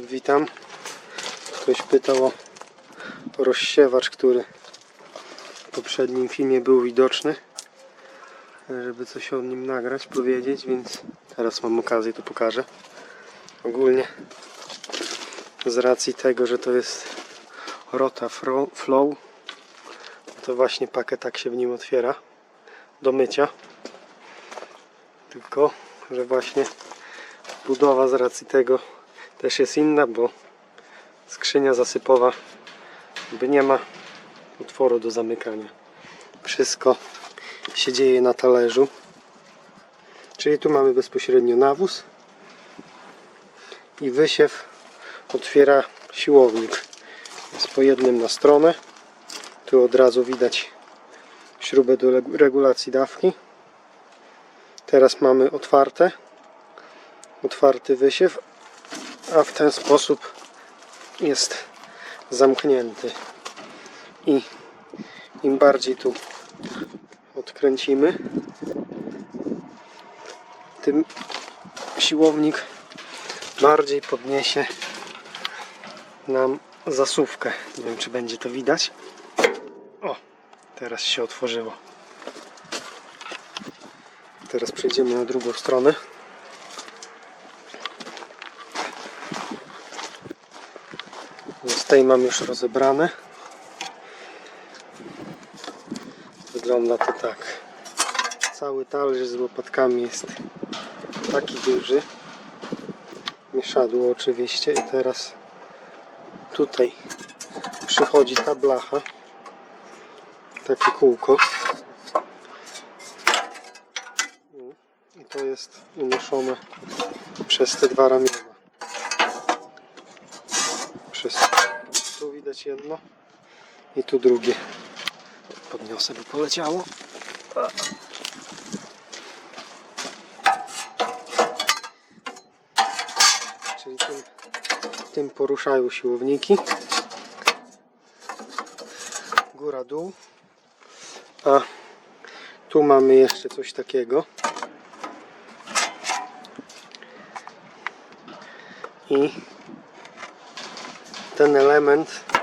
Witam. Ktoś pytał o rozsiewacz, który w poprzednim filmie był widoczny. Żeby coś o nim nagrać, powiedzieć, więc teraz mam okazję, to pokażę. Ogólnie z racji tego, że to jest Rota Flow, to właśnie pakę tak się w nim otwiera do mycia. Tylko, że właśnie budowa z racji tego też jest inna, bo skrzynia zasypowa by nie ma otworu do zamykania. Wszystko się dzieje na talerzu. Czyli tu mamy bezpośrednio nawóz i wysiew otwiera siłownik. Jest po jednym na stronę. Tu od razu widać śrubę do regu- regulacji dawki. Teraz mamy otwarte. Otwarty wysiew, a w ten sposób jest zamknięty. I im bardziej tu odkręcimy, tym siłownik bardziej podniesie nam zasuwkę. Nie wiem, czy będzie to widać. O, teraz się otworzyło. Teraz przejdziemy na drugą stronę. Tej mam już rozebrane. Wygląda to tak. Cały talerz z łopatkami jest taki duży. Mieszadło oczywiście i teraz tutaj przychodzi ta blacha. Takie kółko. I to jest unoszone przez te dwa ramiona. Przez tu widać jedno i tu drugie. Podniosę, by poleciało. Czyli tym, tym poruszają siłowniki. Góra, dół. A tu mamy jeszcze coś takiego. I ten element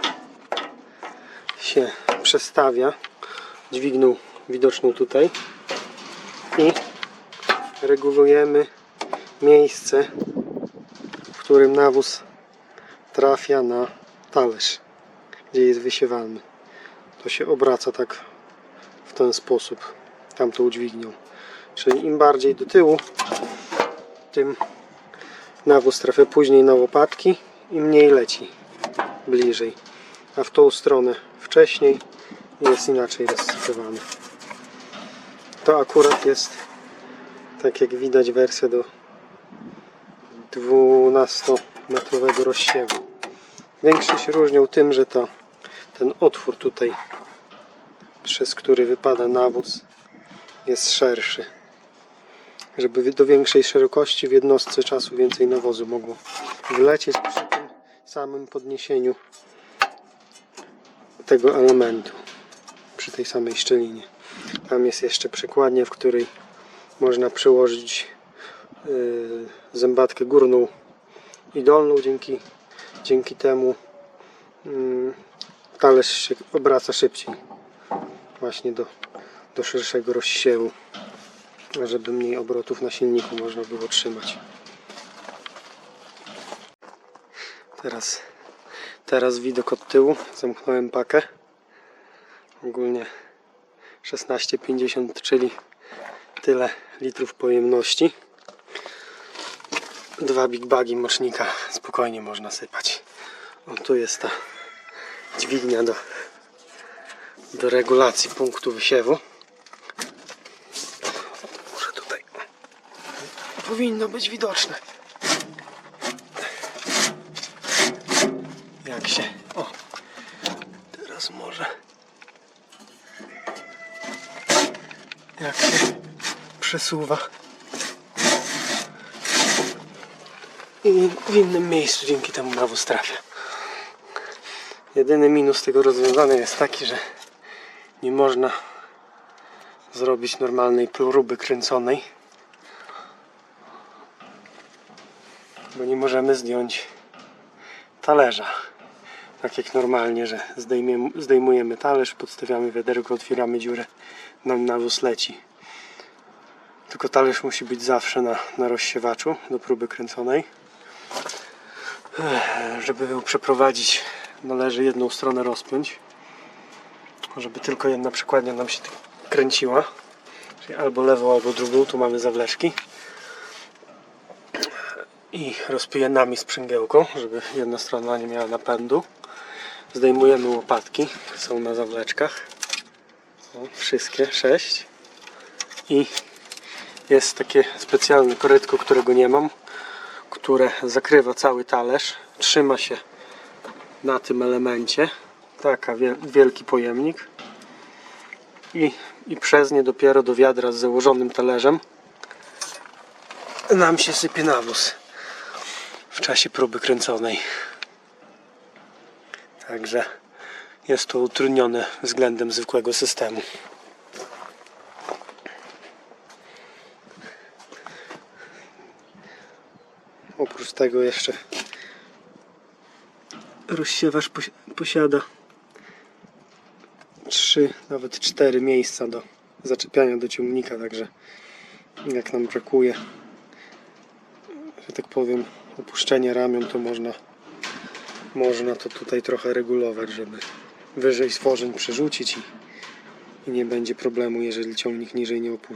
się przestawia dźwignią widoczną tutaj i regulujemy miejsce w którym nawóz trafia na talerz gdzie jest wysiewalny. To się obraca tak w ten sposób. Tamtą dźwignią czyli im bardziej do tyłu tym nawóz trafia później na łopatki i mniej leci bliżej. A w tą stronę wcześniej jest inaczej rozsypywany. To akurat jest tak jak widać wersja do 12 metrowego rozsiewu. Większe się różnią tym, że to ten otwór tutaj przez który wypada nawóz jest szerszy. Żeby do większej szerokości w jednostce czasu więcej nawozu mogło wlecieć przy tym samym podniesieniu tego elementu przy tej samej szczelinie. Tam jest jeszcze przekładnia, w której można przyłożyć yy, zębatkę górną i dolną. Dzięki, dzięki temu yy, talerz się obraca szybciej właśnie do, do szerszego rozsiewu żeby mniej obrotów na silniku można było trzymać. Teraz, teraz widok od tyłu. Zamknąłem pakę. Ogólnie 16,50, czyli tyle litrów pojemności. Dwa big bagi mocznika spokojnie można sypać. O, tu jest ta dźwignia do, do regulacji punktu wysiewu. Może tutaj powinno być widoczne. Jak się. O! Teraz może. Jak się przesuwa. I w innym miejscu dzięki temu nawóz trafia. Jedyny minus tego rozwiązania jest taki, że nie można zrobić normalnej próby kręconej. Bo nie możemy zdjąć talerza. Tak jak normalnie, że zdejmujemy talerz, podstawiamy wiaderko, otwieramy dziurę, nam nawóz leci. Tylko talerz musi być zawsze na, na rozsiewaczu do próby kręconej. Żeby ją przeprowadzić, należy jedną stronę rozpiąć, żeby tylko jedna przekładnia nam się kręciła. Czyli albo lewą, albo drugą, tu mamy zawleczki. I rozpijamy sprzęgiełką, żeby jedna strona nie miała napędu. Zdejmujemy łopatki, są na zawleczkach. O, wszystkie, sześć. I jest takie specjalne korytko, którego nie mam, które zakrywa cały talerz. Trzyma się na tym elemencie. Taka wiel- wielki pojemnik. I, I przez nie dopiero do wiadra z założonym talerzem nam się sypie nawóz w czasie próby kręconej. Także jest to utrudnione względem zwykłego systemu. Oprócz tego jeszcze rozsiewacz posi- posiada trzy, nawet cztery miejsca do zaczepiania do ciągnika, także jak nam brakuje, że tak powiem, opuszczenia ramion, to można, można to tutaj trochę regulować, żeby wyżej stworzeń przerzucić i, i nie będzie problemu, jeżeli ciągnik niżej nie opuszcza.